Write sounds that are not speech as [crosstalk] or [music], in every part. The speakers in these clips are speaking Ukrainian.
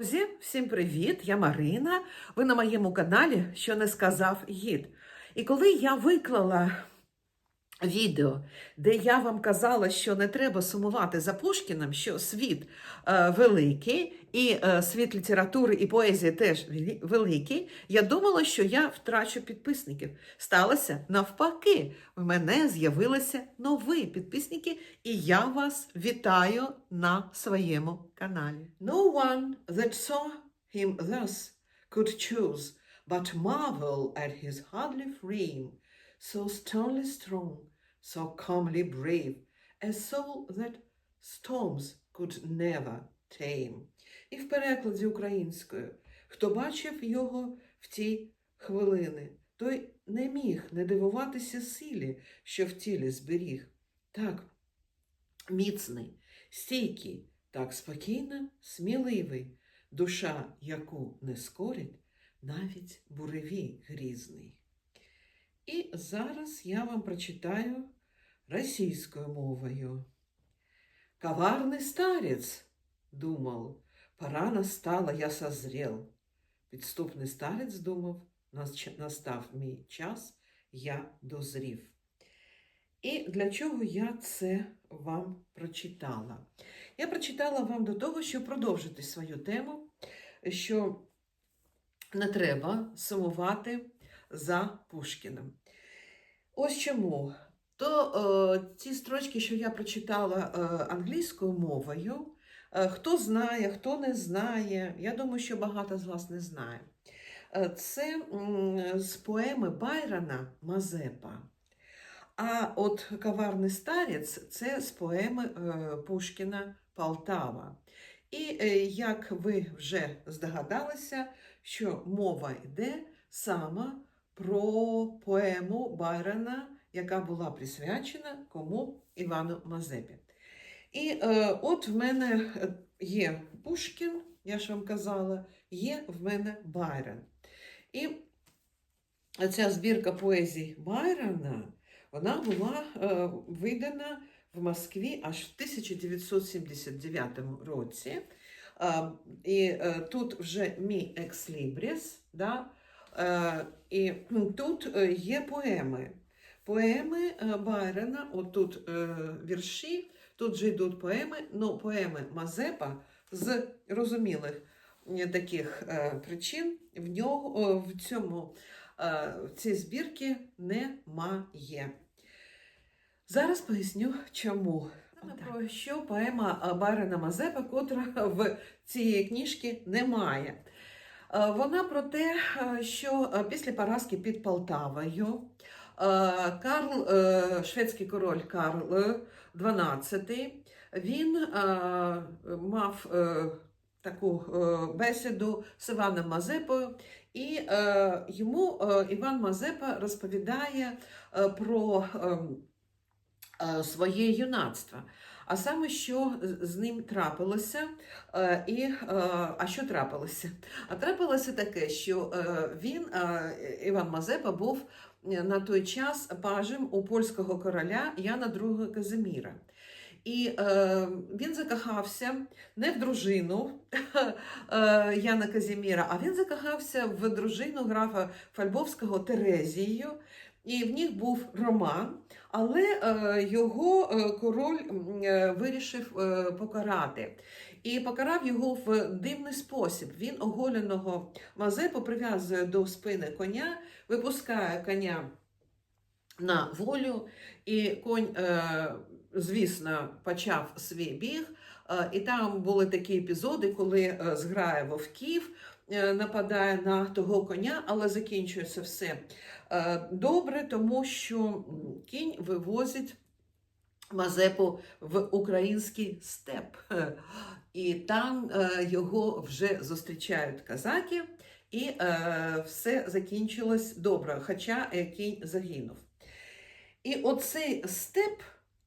Друзі, всім привіт! Я Марина. Ви на моєму каналі Що не сказав гід. І коли я виклала відео, де я вам казала, що не треба сумувати за Пушкіним, що світ е, великий, і е, світ літератури і поезії теж великий, я думала, що я втрачу підписників. Сталося навпаки. В мене з'явилися нові підписники, і я вас вітаю на своєму каналі. No one that saw him thus could choose but marvel at his hardly frame, so sternly strong, so calmly brave, a soul that storms could never tame. І в перекладі українською, хто бачив його в ті хвилини, той не міг не дивуватися силі, що в тілі зберіг. Так, міцний, стійкий, так спокійно, сміливий, душа, яку не скорить, навіть буревій грізний. І зараз я вам прочитаю російською мовою. Коварный старец, думал, пора настала, я созрел. Підступний старець думав, настав мій час, я дозрів. І для чого я це вам прочитала? Я прочитала вам до того, щоб продовжити свою тему, що не треба сумувати за Пушкіним. Ось чому. То е, ці строчки, що я прочитала е, англійською мовою, е, хто знає, хто не знає, я думаю, що багато з вас не знає. Е, це м, з поеми Байрона Мазепа. А от Коварний старець це з поеми е, Пушкіна Полтава. І е, як ви вже здогадалися, що мова йде саме про поему Байрона, яка була присвячена кому Івану Мазепі. І е, от в мене е, є Пушкін, я ж вам казала, є в мене Байрон. І ця збірка поезій Байрона, вона була е, видана в Москві аж в 1979 році. Е, і е, тут вже мій екслібріс, да? Е, і тут е, є поеми. Поеми е, Байрона, отут вірші, тут же йдуть поеми, ну поеми Мазепа з розумілих таких причин в нього в цьому в цій збірці немає. Зараз поясню, чому. Про що поема е, Мазепа, котра в цієї книжки немає. Е, Вона про те, е, що е, після поразки під Полтавою Карл, шведський король Карл XII, він мав таку бесіду з Іваном Мазепою, і йому Іван Мазепа розповідає про ем, своє юнацтво. А саме, що з- ним трапилося, е, і е, а що трапилося? А трапилося таке, що е, він, Іван Мазепа, був на той час пажем у польського короля Яна II Казиміра. І е, він закохався не в дружину [laughs] е, Яна Казіміра, а він закохався в дружину графа Фальбовського Терезію, і в них був роман, але е, його е, король е, вирішив покарати. І покарав його в дивний спосіб. Він оголеного Мазепу прив'язує до спини коня, випускає коня на волю, і конь, звісно, почав свій біг. І там були такі епізоди, коли зграя вовків нападає на того коня, але закінчується все е, добре, тому що кінь вивозить Мазепу в український степ. І там е, його вже зустрічають казаки, і е, все закінчилось добре, хоча е, кінь загинув. І оцей степ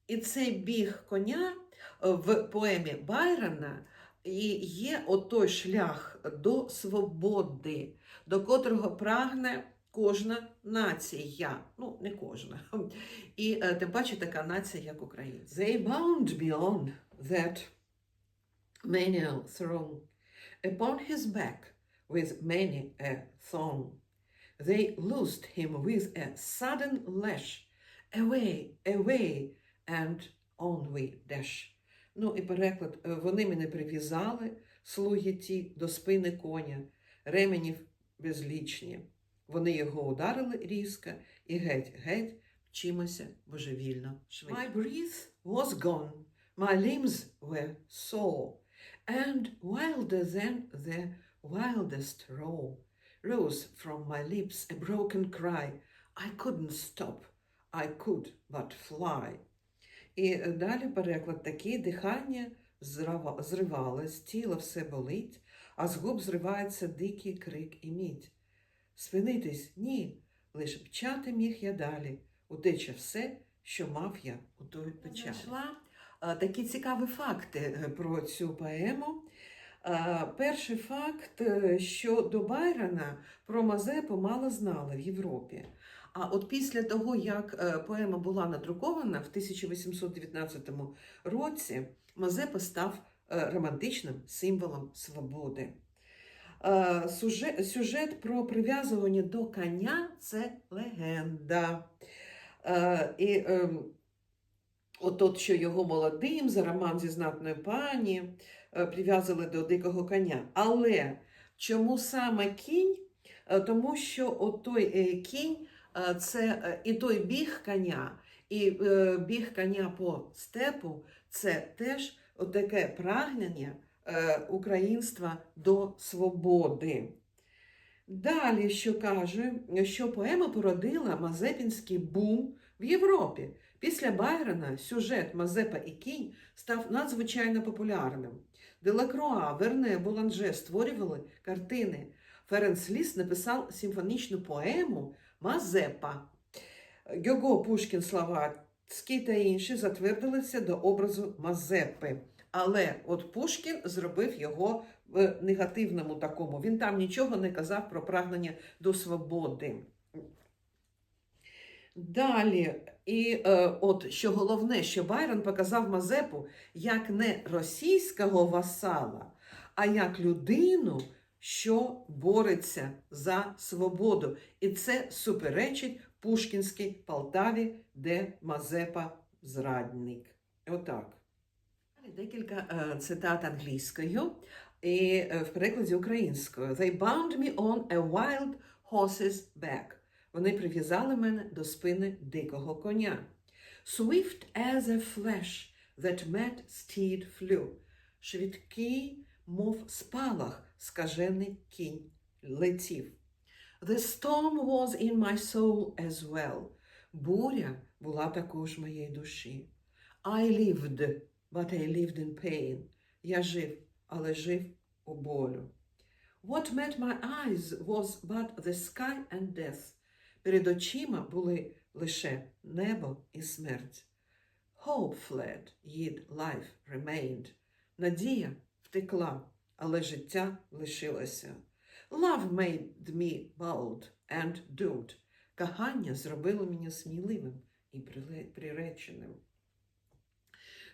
і цей біг коня е, в поемі Байрона і є отой шлях до свободи, до котрого прагне кожна нація. Ну, не кожна. І е, тим паче така нація, як Україна. They bound beyond that menial throne Upon his back, with many a thorn, they loosed him with a sudden lash. Away, away, and on we dash. Ну і переклад. Е, Вони мене прив'язали, слуги ті, до спини коня, ременів безлічні. Вони його ударили різко і геть-геть вчимося божевільно швидко. My breath was gone, my limbs were sore, and wilder than the wildest roar rose from my lips a broken cry. I couldn't stop, I could but fly. І е, далі переклад такий дихання зривалось, тіло все болить, а з губ зривається дикий крик і мідь. Спинитись ні, лиш пчати міг я далі, утече все, що мав я у той печалі. Е, такі цікаві факти е, про цю поему. Перший факт, що до Байрона про Мазепу мало знали в Європі. А от після того, як е, поема була надрукована в 1819 році, Мазепа став е, романтичним символом свободи. Е, Сюжет, про прив'язування до коня це легенда. І е, от, от що його молодим за роман зі знатною пані прив'язали до дикого коня. Але чому саме кінь? Тому що от той кінь це е, і той біг коня, і е, біг коня по степу це теж таке прагнення е, українства до свободи. Далі, що каже, що поема породила Мазепінський бум в Європі. Після Байрона сюжет Мазепа і кінь став надзвичайно популярним. Делакруа, Верне, Боланже створювали картини. Ференц Ліс написав симфонічну поему Мазепа. Гього Пушкін Словацький та інші затвердилися до образу Мазепи. Але от Пушкін зробив його в негативному такому. Він там нічого не казав про прагнення до свободи. Далі, і е, от що головне, що Байрон показав Мазепу як не російського васала, а як людину, що бореться за свободу. І це суперечить Пушкінській Полтаві, де Мазепа зрадник. Отак. Декілька е, цитат англійською і е, в перекладі українською. They bound me on a wild horse's back. Вони прив'язали мене до спини дикого коня. Swift as a flash that mad steed flew. Швидкий, мов спалах, скажений кінь летів. The storm was in my soul as well. Буря була також моєї душі. I lived, but I lived in pain. Я жив, але жив у болю. What met my eyes was but the sky and death. Перед очима були лише небо і смерть. Hope fled, yet life remained. Надія втекла, але життя лишилося. Love made me bold and doomed. Кохання зробило мене сміливим і приреченим.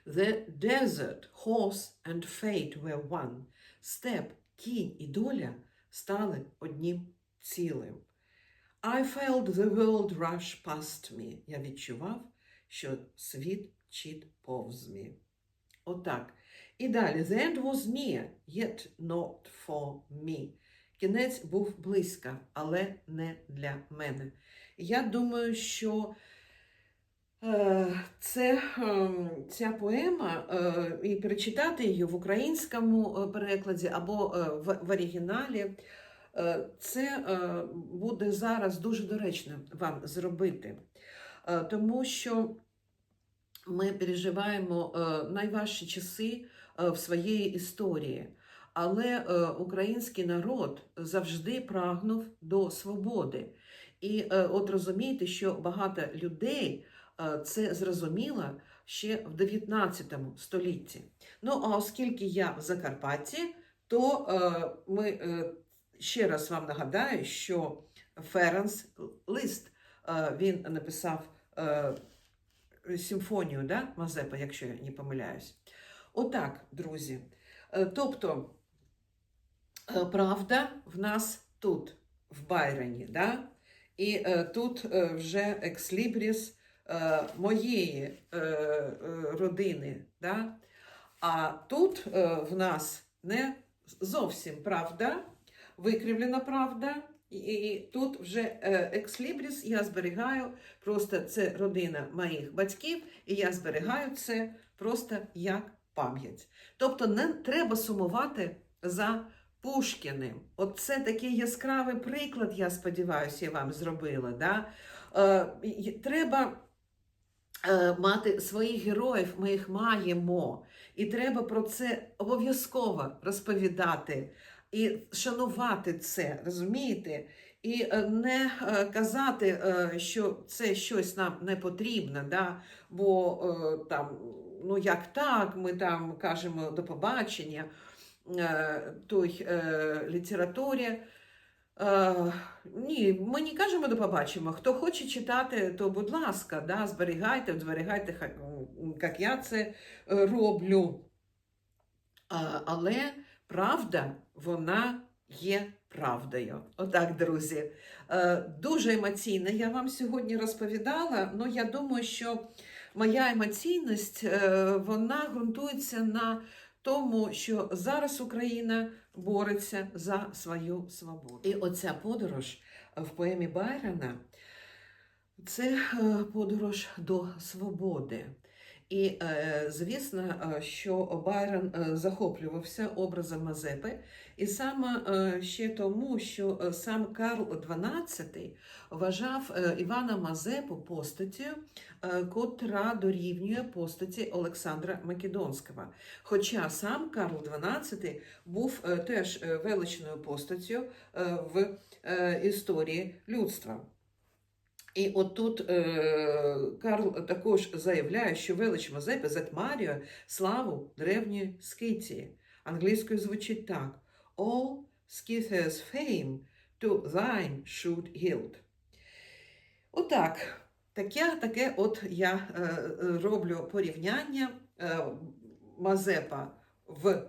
The desert, horse and fate were one. Степ, кінь і доля стали одним цілим. I felt the world rush past me. Я відчував, що світ чіт повз мі. Отак. І далі. The end was near, yet not for me. Кінець був близько, але не для мене. Я думаю, що е, це, е, ця поема, е, і перечитати її в українському перекладі або в, оригіналі, це буде зараз дуже доречно вам зробити. Тому що ми переживаємо найважчі часи в своєї історії. Але е, український народ завжди прагнув до свободи. І е, от розумієте, що багато людей е, це зрозуміло ще в 19 столітті. Ну, а оскільки я в Закарпатті, то е, ми е, ще раз вам нагадаю, що Ференс Лист е, він написав е, симфонію да, Мазепа, якщо я не помиляюсь. Отак, друзі. Е, Тобто Е, Правда, в нас тут, в Байроні, да? і е, тут вже екслібріс моєї родини. Да? А тут в нас не зовсім правда, викривлена правда. І, тут вже екслібріс я зберігаю, просто це родина моїх батьків, і я зберігаю це просто як пам'ять. Тобто не треба сумувати за Пушкіним. Оце такий яскравий приклад, я сподіваюся, я вам зробила. Да? Е, треба е, мати своїх героїв, ми їх маємо. І треба про це обов'язково розповідати і шанувати це, розумієте? І е, не е, казати, е, що це щось нам не потрібно, да? бо там, ну як так, ми там кажемо до побачення е, той е, літературі. Е, ні, ми не кажемо до побачимо. Хто хоче читати, то будь ласка, да, зберігайте, зберігайте, як я це роблю. Але правда, вона є правдою. Отак, друзі. Дуже емоційно я вам сьогодні розповідала. Ну, я думаю, що моя емоційність е, вона ґрунтується на тому, що зараз Україна бореться за свою свободу. І оця подорож в поемі Байрона це е, подорож до свободи. І е, звісно, е, що Байрон е, захоплювався образом Мазепи, і саме ще тому, що сам Карл XII вважав Івана Мазепу постаттю, котра дорівнює постаті Олександра Македонського. Хоча сам Карл XII був теж величною постаттю в історії людства. І отут е, Карл також заявляє, що велич Мазепи затьмарює славу древньої Скитії. Англійською звучить так: All Scythia's fame to thine should yield. Отак. Таке, таке от я е, роблю порівняння е, Мазепа в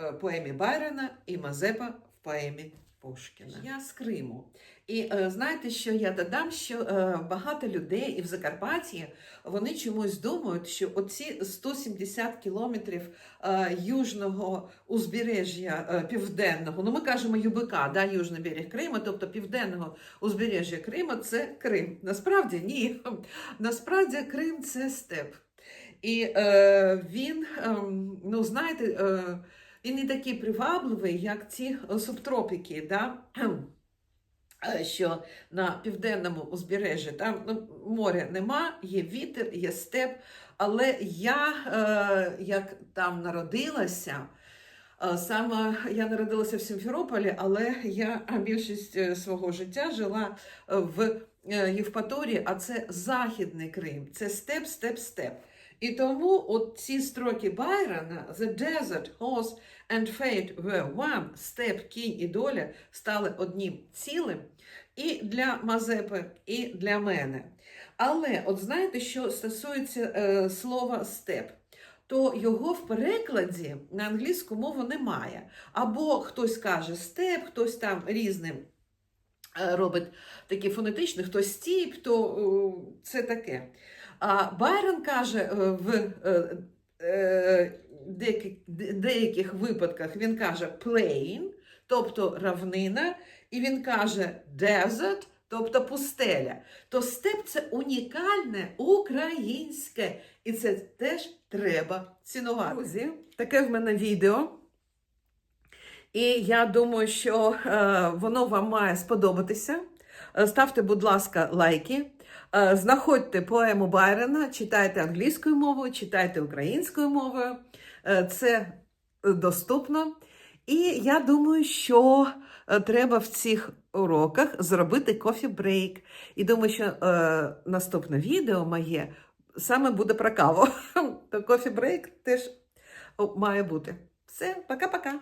е, поемі Байрона і Мазепа в поемі Пушкіна. Я з Криму. І е, знаєте, що я додам, що е, багато людей і в Закарпатті вони чомусь думають, що оці 170 кілометрів е, южного узбережжя е, південного, ну ми кажемо ЮБК, да, Южний берег Криму, тобто південного узбережжя Криму це Крим. Насправді ні. Насправді Крим це степ. І е, він, е, ну знаєте, е, він не такий привабливий, як ці е, субтропіки. Да? [clears throat] Е, що на південному узбережжі там ну, моря нема, є вітер, є степ. Але я, е, як там народилася, е, саме я народилася в Сімферополі, але я більшість е, свого життя жила в Євпаторії, а це Західний Крим, це степ, степ, степ. І тому от ці строки Байрона The desert, horse and fate were one, степ, кінь і доля стали одним цілим і для Мазепи, і для мене. Але от знаєте, що стосується е, слова степ, то його в перекладі на англійську мову немає. Або хтось каже степ, хтось там різним е, робить такі фонетичні, хтось стіп, то е, це таке. А Байрон каже е, в е, е, деяких, випадках він каже plain, тобто равнина, і він каже desert, тобто пустеля. То степ це унікальне українське, і це теж треба цінувати. Друзі, таке в мене відео. І я думаю, що е, воно вам має сподобатися. Е, Ставте, будь ласка, лайки. Е, Знаходьте поему Байрона, читайте англійською мовою, читайте українською мовою. Е, Це доступно. І я думаю, що треба в цих уроках зробити кофі-брейк. І думаю, що е, наступне відео моє саме буде про каву. [laughs] То кофі-брейк теж має бути. Все, пока-пока.